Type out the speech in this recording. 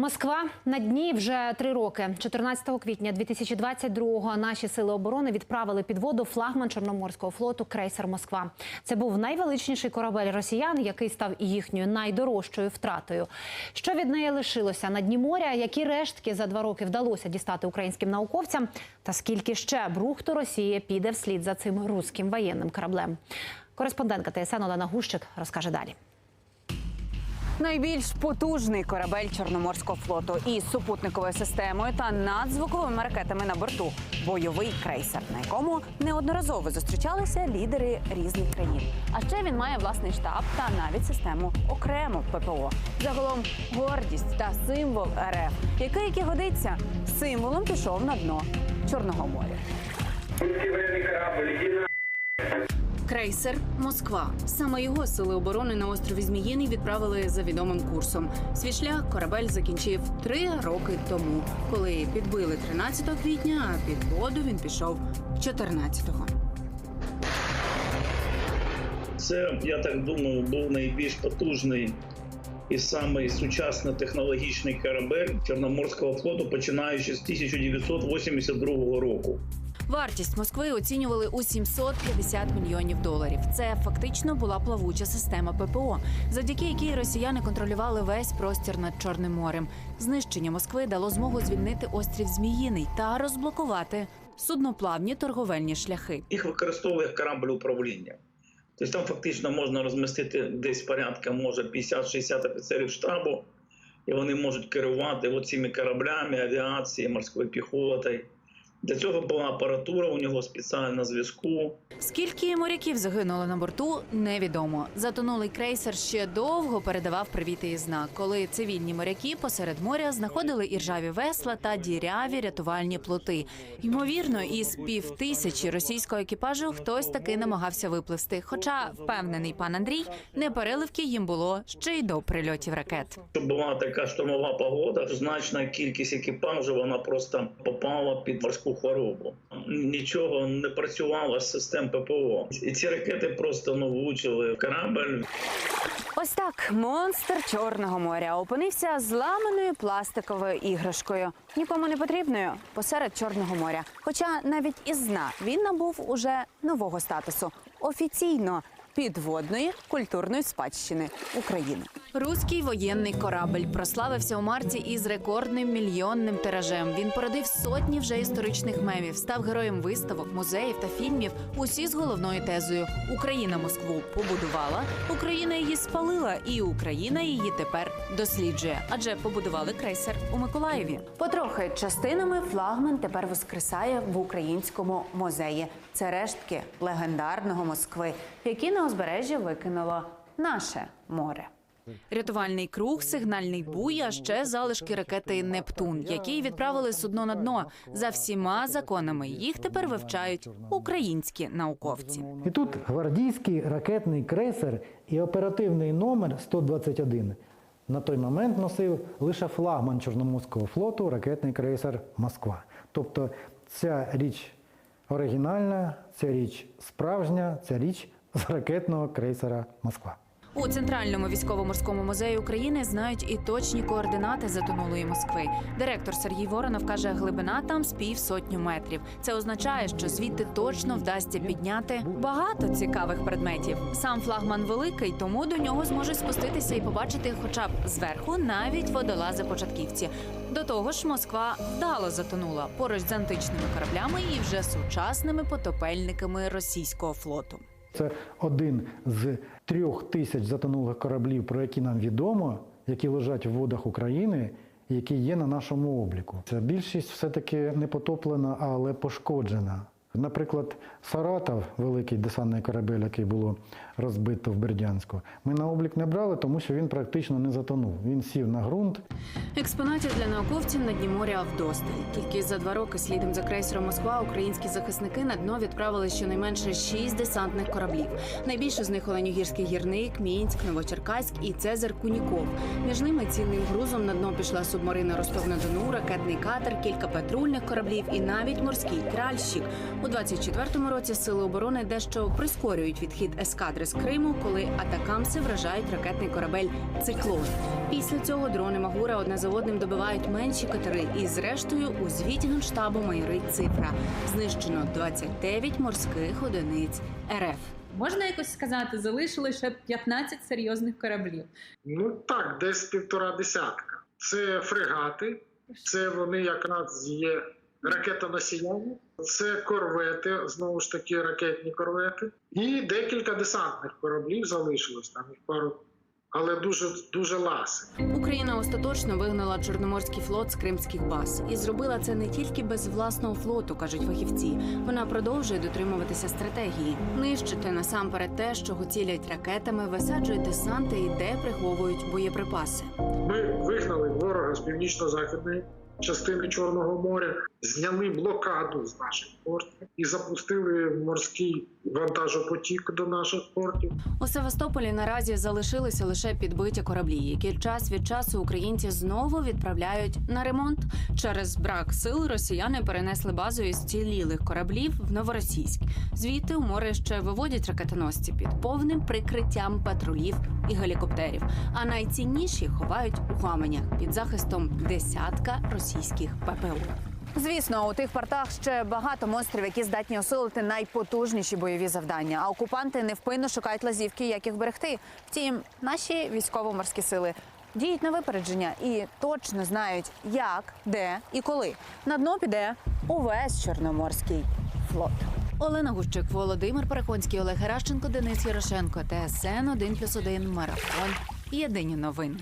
Москва на дні вже три роки. 14 квітня 2022-го наші сили оборони відправили під воду флагман Чорноморського флоту крейсер Москва. Це був найвеличніший корабель росіян, який став їхньою найдорожчою втратою. Що від неї лишилося на дні моря? Які рештки за два роки вдалося дістати українським науковцям? Та скільки ще брухту Росії піде вслід за цим руським воєнним кораблем? Кореспондентка ТСН Олена Гущик розкаже далі. Найбільш потужний корабель Чорноморського флоту із супутниковою системою та надзвуковими ракетами на борту. Бойовий крейсер, на якому неодноразово зустрічалися лідери різних країн. А ще він має власний штаб та навіть систему окремо ППО. Загалом гордість та символ РФ, який як і годиться, символом пішов на дно Чорного моря. Крейсер Москва. Саме його сили оборони на острові Зміїний відправили за відомим курсом. Свій шлях корабель закінчив три роки тому, коли підбили 13 квітня, а під воду він пішов 14-го. Це, я так думаю, був найбільш потужний і самий сучасний технологічний корабель Чорноморського флоту, починаючи з 1982 року. Вартість Москви оцінювали у 750 мільйонів доларів. Це фактично була плавуча система ППО, завдяки якій росіяни контролювали весь простір над Чорним морем. Знищення Москви дало змогу звільнити острів Зміїний та розблокувати судноплавні торговельні шляхи. Їх використовує корабль управління. Тобто там фактично можна розмістити десь порядка, може 50-60 офіцерів штабу, і вони можуть керувати цими кораблями, авіацією, морською піхотою. Для цього була апаратура у нього спеціальна зв'язку. Скільки моряків загинуло на борту, невідомо. Затонулий крейсер ще довго передавав привіти і знак, коли цивільні моряки посеред моря знаходили іржаві весла та діряві рятувальні плоти. Ймовірно, із півтисячі російського екіпажу хтось таки намагався випливсти. Хоча впевнений пан Андрій, непереливки їм було ще й до прильотів ракет. Щоб була така штормова погода, значна кількість екіпажу вона просто попала під морську хворобу. Нічого не працювало з систем ППО. І ці ракети просто ну влучили в корабль. Ось так монстр Чорного моря опинився зламаною пластиковою іграшкою, нікому не потрібною посеред Чорного моря. Хоча навіть із дна він набув уже нового статусу офіційно підводної культурної спадщини України. Руський воєнний корабль прославився у марті із рекордним мільйонним тиражем. Він породив сотні вже історичних мемів, став героєм виставок, музеїв та фільмів. Усі з головною тезою: Україна Москву побудувала, Україна її спалила, і Україна її тепер досліджує. Адже побудували крейсер у Миколаєві. Потрохи частинами флагман тепер воскресає в українському музеї. Це рештки легендарного Москви, які на узбережжі викинуло наше море. Рятувальний круг, сигнальний буй, а ще залишки ракети Нептун, які відправили судно на дно за всіма законами. Їх тепер вивчають українські науковці. І тут гвардійський ракетний крейсер і оперативний номер 121 на той момент носив лише флагман Чорноморського флоту ракетний крейсер Москва. Тобто ця річ оригінальна, ця річ справжня, ця річ з ракетного крейсера Москва. У центральному військово-морському музеї України знають і точні координати затонулої Москви. Директор Сергій Воронов каже, глибина там з півсотню метрів. Це означає, що звідти точно вдасться підняти багато цікавих предметів. Сам флагман великий, тому до нього зможуть спуститися і побачити, хоча б зверху, навіть водолази-початківці. До того ж, Москва вдало затонула поруч з античними кораблями і вже сучасними потопельниками російського флоту. Це один з трьох тисяч затонулих кораблів, про які нам відомо, які лежать в водах України, які є на нашому обліку. Ця більшість все-таки не потоплена, але пошкоджена. Наприклад, Саратов, великий десантний корабель, який було розбито в Бердянську, ми на облік не брали, тому що він практично не затонув. Він сів на ґрунт, Експонатів для науковців на дні моря вдосталь. Тільки за два роки слідом за крейсером Москва українські захисники на дно відправили щонайменше шість десантних кораблів. Найбільше з них Оленюгірський гірник, Мінськ, Новочеркаськ і Цезар Куніков. Між ними цілим грузом на дно пішла субмарина Ростов на Дону, ракетний катер, кілька патрульних кораблів і навіть морський тральщик. У 24-му році сили оборони дещо прискорюють відхід ескадри з Криму, коли атакамси вражають ракетний корабель Циклон. Після цього дрони Магура одне за одним добивають менші катери, і зрештою у звіті генштабу майорить цифра. Знищено 29 морських одиниць РФ. Можна якось сказати, залишили ще 15 серйозних кораблів. Ну так, десь півтора десятка. Це фрегати, це вони якраз є ракетоносіями, це корвети, знову ж таки, ракетні корвети, і декілька десантних кораблів залишилось там їх пару, але дуже дуже ласи. Україна остаточно вигнала Чорноморський флот з кримських баз і зробила це не тільки без власного флоту, кажуть фахівці. Вона продовжує дотримуватися стратегії, нищити насамперед те, що цілять ракетами, висаджують десанти і де приховують боєприпаси. Ми вигнали ворога з північно-західної частини Чорного моря, зняли блокаду з наших портів і запустили морський вантажопотік до наших портів. У Севастополі наразі залишилися лише підбиті кораблі, які час від часу українці знову відправляють на ремонт. Через брак сил росіяни перенесли базу із цілілих кораблів в Новоросійськ. Звідти у море ще виводять ракетоносці під повним прикриттям патрулів і гелікоптерів. А найцінніші ховають у гаманях під захистом десятка російських ППО. Звісно, у тих портах ще багато монстрів, які здатні осилити найпотужніші бойові завдання. А окупанти невпинно шукають лазівки, як їх берегти. Втім, наші військово-морські сили діють на випередження і точно знають, як, де і коли на дно піде увесь чорноморський флот. Олена Гущик, Володимир Парахонський, Олег Геращенко, Денис Ярошенко, ТСН 1+,1, Марафон. Єдині новини.